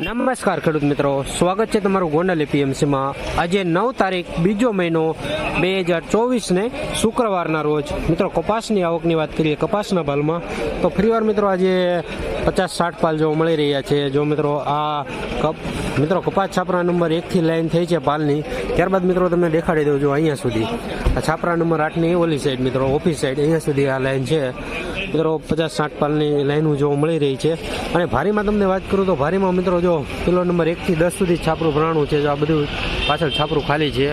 નમસ્કાર ખેડૂત મિત્રો. સ્વાગત છે તમારું ગોંડલ એપીએમસીમાં આજે નવ તારીખ, બીજો મહિનો, બે હજાર ચોવીસને શુક્રવારના રોજ. મિત્રો, કપાસની આવકની વાત કરીએ, કપાસના ભાલમાં તો ફરીવાર મિત્રો આજે પચાસ સાઠ પાલ જો મળી રહ્યા છે. જો મિત્રો, આ કપ, મિત્રો, કપાસ છાપરા નંબર એકથી લાઈન થઈ છે પાલની. ત્યારબાદ મિત્રો, તમને દેખાડી દઉં છું અહીંયા સુધી. આ છાપરા નંબર આઠની ઓલી સાઈડ મિત્રો, ઓફિસ સાઈડ અહીંયા સુધી આ લાઈન છે. મિત્રો, પચાસ સાઠ પાલની લાઈનો જોવા મળી રહી છે. અને ભારીમાં તમને વાત કરું તો ભારીમાં મિત્રો જો કિલો નંબર એકથી દસ સુધી છાપરું ભરાણું છે, જો આ બધું પાછળ છાપરું ખાલી છે.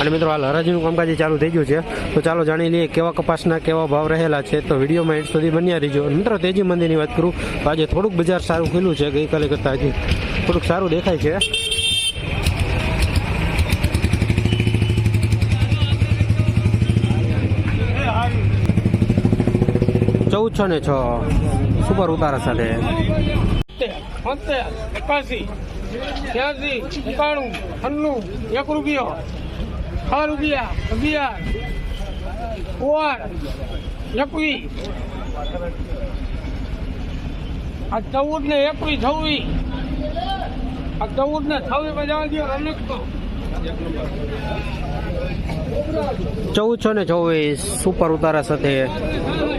અને મિત્રો, હાલ હરાજીનું કામકાજ ચાલુ થઈ ગયું છે. તો ચાલો જાણી લઈએ કેવા કપાસના કેવા ભાવ રહેલા છે. તો વિડીયોમાં એન્ડ સુધી બન્યા રહીજો. મિત્રો, તેજી મંદિરની વાત કરું તો આજે થોડુંક બજાર સારું ખુલ્લું છે. ગઈકાલે કરતાં હજી થોડુંક સારું દેખાય છે. ચૌદસો ને છ. સુપર ઉતારા સાથે. એકાસી ત્યાસી એકાણું છન્નું એક રૂપિયો. છ રૂપિયા અગિયાર ઓર એકવીસ. આ ચૌદ ને એકવીસ છવ્વીસ. આ ચૌદ ને છવ્વીસમાં જવા દો રમત ચૌદસો ને ચોવીસ સુપર ઉતારા સાથે.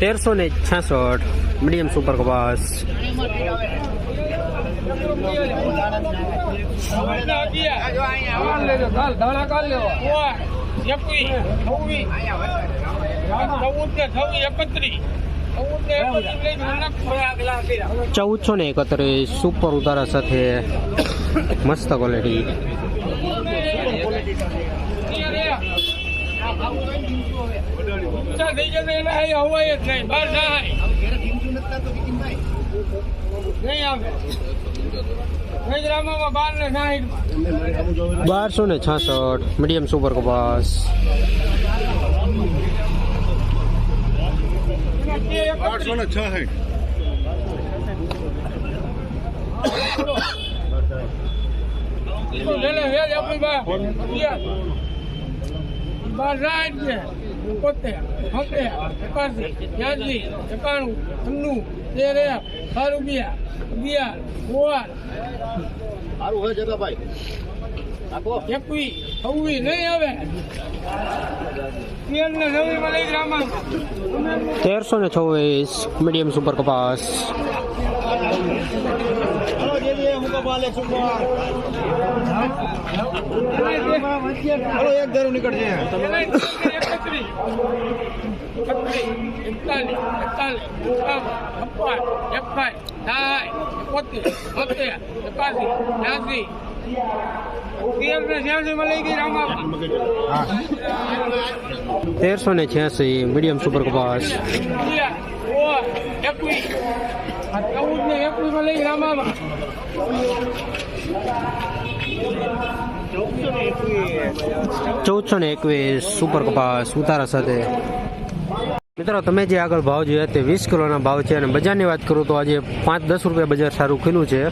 તેરસો ને છાસઠ મીડિયમ સુપર કપાસ. ચૌદસો ને એકત્રીસ સુપર ઉતારા સાથે મસ્ત ક્વોલિટી થઈ જશે એટલે અહીં હવાય જ નહીં બહાર જાય નહીં આવે બારસો ને છાસઠ મીડિયમ સુપર કપાસ બારસો ને છાસઠ. લે વેજ આપણી બા અગિયાર બાર સાઠ છે પોતે હતે એકાસી ત્યાસી એકાણું છન્નું તેરે સારું છ રૂપિયા અગિયાર ઓર સારું હોય જગાભાઈ આપો એકવીસ છવ્વીસ નહીં આવે. તેરસો ને છવ્વીસ મીડિયમ સુપર કપાસ. હલો એક ધારું નીકળશે એકત્રીસ એકત્રીસ એકતાલીસ એકતાલીસ એકાવન છપ્પન એકાઈ સાઠ એકોતેર બોતેર એકાસી ત્યાસી તેર ને છ્યાસી માં લઈ ગઈ રામામાં તેરસો ને છ્યાસી મીડિયમ સુપર કપાસ અગિયાર ઓર એકવીસ આ ચૌદ ને એકવીસ માં લઈ ગઈ રામામાં ચૌદસો ને એકવીસ સુપર કપાસ ઉતારા સાથે. મિત્રો, તમે જે આગળ ભાવ જોયા તે વીસ કિલોના ભાવ છે અને બજારની વાત કરું તો આજે પાંચ દસ રૂપિયા બજાર સારું ખીલું છે.